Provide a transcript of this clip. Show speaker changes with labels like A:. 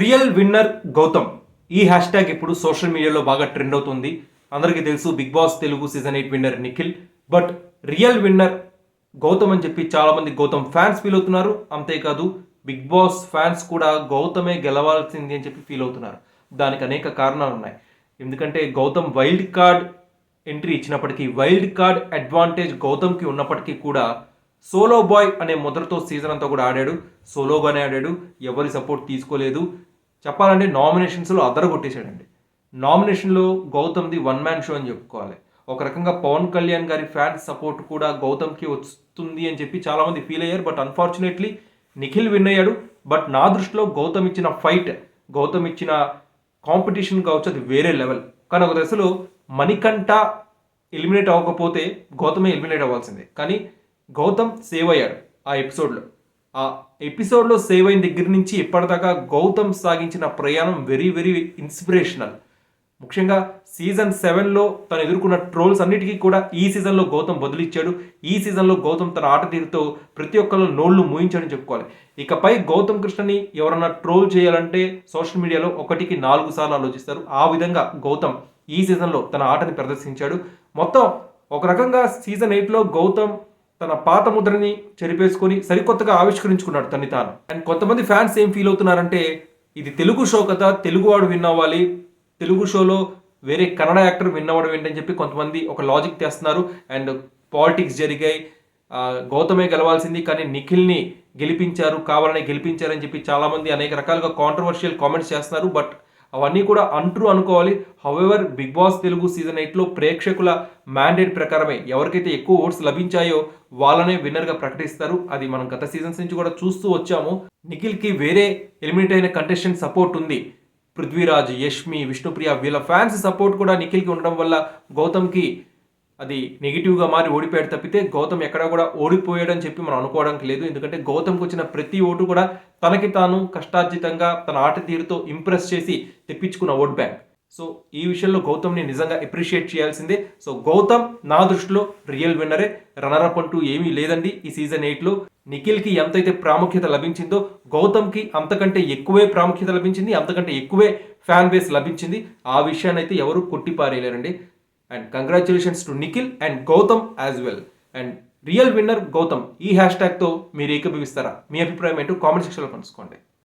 A: Real winner Gautam. ఈ hash tag ఇప్పుడు social మీడియాలో బాగా ట్రెండ్ అవుతుంది. అందరికీ తెలుసు big boss Telugu season eight winner Nikhil. But real winner Gautam అని చెప్పి చాలామంది గౌతమ్ ఫ్యాన్స్ ఫీల్ అవుతున్నారు. అంతేకాదు బిగ్ బాస్ ఫ్యాన్స్ కూడా గౌతమే గెలవాల్సింది అని చెప్పి ఫీల్ అవుతున్నారు. దానికి అనేక కారణాలు ఉన్నాయి. ఎందుకంటే గౌతమ్ వైల్డ్ కార్డ్ ఎంట్రీ ఇచ్చినప్పటికీ వైల్డ్ కార్డ్ అడ్వాంటేజ్ గౌతమ్కి ఉన్నప్పటికీ కూడా సోలో బాయ్ అనే ముద్రతో సీజన్ అంతా కూడా ఆడాడు. సోలోగానే ఆడాడు. ఎవరి సపోర్ట్ తీసుకోలేదు. చెప్పాలంటే నామినేషన్స్లో అదర కొట్టేశాడండి నామినేషన్లో గౌతమ్ది వన్ మ్యాన్ షో అని చెప్పుకోవాలి. ఒక రకంగా పవన్ కళ్యాణ్ గారి ఫ్యాన్స్ సపోర్ట్ కూడా గౌతమ్కి వస్తుంది అని చెప్పి చాలామంది ఫీల్ అయ్యారు. బట్ అన్ఫార్చునేట్లీ నిఖిల్ విన్ అయ్యాడు. బట్ నా దృష్టిలో గౌతమ్ ఇచ్చిన ఫైట్ గౌతమ్ ఇచ్చిన కాంపిటీషన్ కావచ్చు అది వేరే లెవెల్ కానీ ఒక దశలో మణికంఠ ఎలిమినేట్ అవ్వకపోతే గౌతమే ఎలిమినేట్ అవ్వాల్సిందే. కానీ గౌతమ్ సేవ్ అయ్యాడు ఆ ఎపిసోడ్లో. ఆ ఎపిసోడ్లో సేవ్ అయిన దగ్గర నుంచి ఇప్పటిదాకా గౌతమ్ సాగించిన ప్రయాణం వెరీ వెరీ ఇన్స్పిరేషనల్. ముఖ్యంగా సీజన్ సెవెన్లో తను ఎదుర్కొన్న ట్రోల్స్ అన్నిటికీ కూడా ఈ సీజన్లో గౌతమ్ బదులిచ్చాడు. ఈ సీజన్లో గౌతమ్ తన ఆట తీరుతో ప్రతి ఒక్కరు నోళ్ళు మూయించాడని చెప్పుకోవాలి. ఇకపై గౌతమ్ కృష్ణని ఎవరన్నా ట్రోల్ చేయాలంటే సోషల్ మీడియాలో ఒకటికి నాలుగు సార్లు ఆలోచిస్తారు. ఆ విధంగా గౌతమ్ ఈ సీజన్లో తన ఆటని ప్రదర్శించాడు. మొత్తం ఒక రకంగా సీజన్ ఎయిట్లో గౌతమ్ తన పాత ముద్రని చెరిపేసుకొని సరికొత్తగా ఆవిష్కరించుకున్నాడు తన్ని తాను. అండ్ కొంతమంది ఫ్యాన్స్ ఏం ఫీల్ అవుతున్నారంటే ఇది తెలుగు షో కదా తెలుగువాడు విన్ అవ్వాలి. తెలుగు షోలో వేరే కన్నడ యాక్టర్ విన్ అవ్వడం ఏంటని చెప్పి కొంతమంది ఒక లాజిక్ తెస్తున్నారు. అండ్ పాలిటిక్స్ జరిగాయి. గౌతమే గెలవాల్సింది కానీ నిఖిల్ని గెలిపించారు కావాలని గెలిపించారని చెప్పి చాలామంది అనేక రకాలుగా కాంట్రవర్షియల్ కామెంట్స్ చేస్తున్నారు. బట్ అవన్నీ కూడా అంట్రూ అనుకోవాలి. However big boss Telugu season ఎయిట్లో ప్రేక్షకుల మ్యాండేట్ ప్రకారమే ఎవరికైతే ఎక్కువ ఓట్స్ లభించాయో వాళ్ళనే విన్నర్గా ప్రకటిస్తారు. అది మనం గత సీజన్స్ నుంచి కూడా చూస్తూ వచ్చాము. నిఖిల్కి వేరే ఎలిమినేట్ అయిన కంటెస్టెంట్ సపోర్ట్ ఉంది. పృథ్వీరాజ్ యష్మి విష్ణుప్రియ వీళ్ళ ఫ్యాన్స్ సపోర్ట్ కూడా నిఖిల్కి ఉండడం వల్ల గౌతమ్కి అది నెగిటివ్గా మారి ఓడిపోయాడు తప్పితే గౌతమ్ ఎక్కడా కూడా ఓడిపోయాడని చెప్పి మనం అనుకోవడానికి లేదు. ఎందుకంటే గౌతమ్కి వచ్చిన ప్రతి ఓటు కూడా తనకి తాను కష్టార్జితంగా తన ఆట తీరుతో ఇంప్రెస్ చేసి తెప్పించుకున్న ఓట్ బ్యాంక్. సో ఈ విషయంలో గౌతమ్ని నిజంగా అప్రిషియేట్ చేయాల్సిందే. సో గౌతమ్ నా దృష్టిలో రియల్ విన్నరే రన్నర్ అప్ అంటూ ఏమీ లేదండి ఈ సీజన్ ఎయిట్లో నిఖిల్కి ఎంతైతే ప్రాముఖ్యత లభించిందో గౌతమ్కి అంతకంటే ఎక్కువే ప్రాముఖ్యత లభించింది అంతకంటే ఎక్కువే ఫ్యాన్ బేస్ లభించింది. ఆ విషయాన్ని అయితే ఎవరు కొట్టిపారేయలేరండి. And congratulations to Nikhil and Gautam as well. And real winner Gautam ఈ హ్యాష్ ట్యాగ్తో మీరు ఏకీభవిస్తారా? మీ అభిప్రాయం ఏంటో కామెంట్ సెక్షన్లో పంచుకోండి.